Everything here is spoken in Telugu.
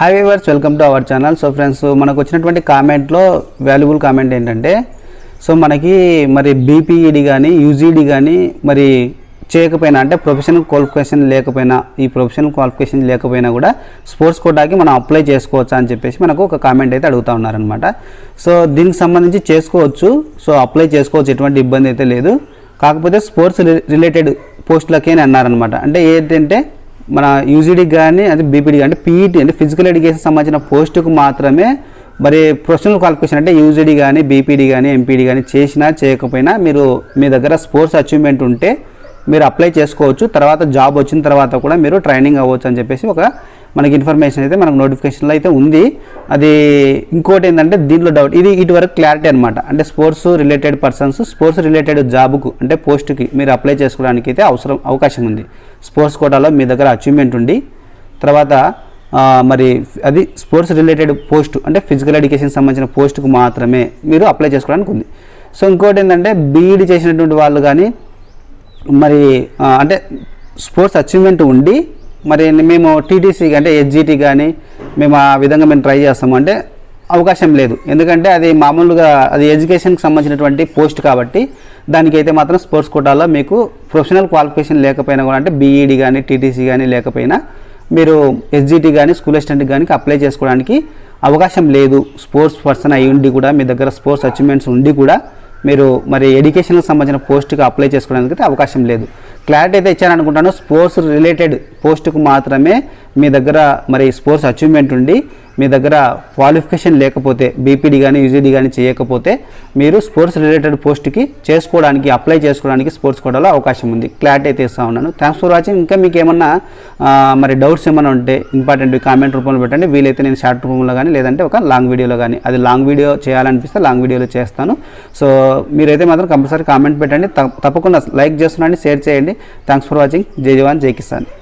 Hi viewers welcome to our channel so friends మనకు వచ్చినటువంటి కామెంట్లో వాల్యుబుల్ కామెంట్ ఏంటంటే సో మనకి మరి బీపీఈడి కానీ యూజీడీ కానీ మరి చేయకపోయినా అంటే ప్రొఫెషనల్ క్వాలిఫికేషన్ లేకపోయినా ఈ ప్రొఫెషనల్ క్వాలిఫికేషన్ లేకపోయినా కూడా స్పోర్ట్స్ కోటాకి మనం అప్లై చేసుకోవచ్చా అని చెప్పేసి మనకు ఒక కామెంట్ అయితే అడుగుతూ ఉన్నారనమాట సో దీనికి సంబంధించి చేసుకోవచ్చు. సో అప్లై చేసుకోవచ్చు ఎటువంటి ఇబ్బంది అయితే లేదు. కాకపోతే స్పోర్ట్స్ రిలేటెడ్ పోస్టులకే అన్నారనమాట అంటే ఏంటంటే మన యూజీడీకి కానీ అంటే బీపీడీ అంటే పీఈటీ అంటే ఫిజికల్ ఎడ్యుకేషన్ సంబంధించిన పోస్టుకు మాత్రమే మరి ప్రొఫెషనల్ క్వాలిఫికేషన్ అంటే యూజీడీ కానీ బీపీడీ కానీ ఎంపీడీ కానీ చేసినా చేయకపోయినా మీరు మీ దగ్గర స్పోర్ట్స్ అచీవ్మెంట్ ఉంటే మీరు అప్లై చేసుకోవచ్చు. తర్వాత జాబ్ వచ్చిన తర్వాత కూడా మీరు ట్రైనింగ్ అవ్వచ్చు అని చెప్పేసి ఒక మనకి ఇన్ఫర్మేషన్ అయితే మనకు నోటిఫికేషన్లో అయితే ఉంది. అది ఇంకోటి ఏంటంటే దీంట్లో డౌట్ ఇది ఇటువరకు క్లారిటీ అనమాట అంటే sports related persons sports related జాబ్కు అంటే పోస్ట్కి మీరు అప్లై చేసుకోవడానికి అయితే అవసరం అవకాశం ఉంది. స్పోర్ట్స్ కోటాలో మీ దగ్గర అచీవ్మెంట్ ఉండి తర్వాత మరి అది స్పోర్ట్స్ రిలేటెడ్ పోస్ట్ అంటే ఫిజికల్ ఎడ్యుకేషన్ సంబంధించిన పోస్ట్కు మాత్రమే మీరు అప్లై చేసుకోవడానికి ఉంది. సో ఇంకోటి ఏంటంటే బీఈడి చేసినటువంటి వాళ్ళు కానీ మరి అంటే స్పోర్ట్స్ అచీవ్మెంట్ ఉండి మరి మేము టీటీసీ అంటే హెచ్జిటి కానీ మేము ఆ విధంగా మేము ట్రై చేస్తాము. అంటే అవకాశం లేదు. ఎందుకంటే అది మామూలుగా అది ఎడ్యుకేషన్కి సంబంధించినటువంటి పోస్ట్ కాబట్టి దానికైతే మాత్రం స్పోర్ట్స్ కోటాలో మీకు ప్రొఫెషనల్ క్వాలిఫికేషన్ లేకపోయినా కూడా అంటే బీఈడి కానీ టీటీసీ కానీ లేకపోయినా మీరు ఎస్జిటి కానీ స్కూల్ అసిస్టెంట్ కానీ అప్లై చేసుకోవడానికి అవకాశం లేదు. స్పోర్ట్స్ పర్సన్ అయి ఉండి కూడా మీ దగ్గర స్పోర్ట్స్ అచీవ్మెంట్స్ ఉండి కూడా మీరు మరి ఎడ్యుకేషన్కి సంబంధించిన పోస్ట్కి అప్లై చేసుకోవడానికి అయితే అవకాశం లేదు. క్లారిటీ అయితే ఇచ్చారనుకుంటాను. స్పోర్ట్స్ రిలేటెడ్ పోస్ట్కు మాత్రమే మీ దగ్గర మరి స్పోర్ట్స్ అచీవ్మెంట్ ఉండి మీ దగ్గర క్వాలిఫికేషన్ లేకపోతే బీపీడీ కానీ యూజీడీ కానీ చేయకపోతే మీరు స్పోర్ట్స్ రిలేటెడ్ పోస్ట్కి చేసుకోవడానికి అప్లై చేసుకోవడానికి స్పోర్ట్స్ కోటాలో అవకాశం ఉంది. క్లారిటీ అయితే ఇస్తా ఉన్నాను. థ్యాంక్స్ ఫర్ వాచింగ్ ఇంకా మీకు ఏమన్నా మరి డౌట్స్ ఏమైనా ఉంటే ఇంపార్టెంట్ కామెంట్ రూపంలో పెట్టండి. వీలైతే నేను షార్ట్ రూపంలో కానీ లేదంటే ఒక లాంగ్ వీడియోలో కానీ అది లాంగ్ వీడియో చేయాలనిపిస్తే లాంగ్ వీడియోలో చేస్తాను. సో మీరైతే మాత్రం కంపల్సరీ కామెంట్ పెట్టండి. తప్ప- తప్పకుండా లైక్ చేస్తున్నాండి షేర్ చేయండి. Thanks for watching Jai jawan Jai Kisan.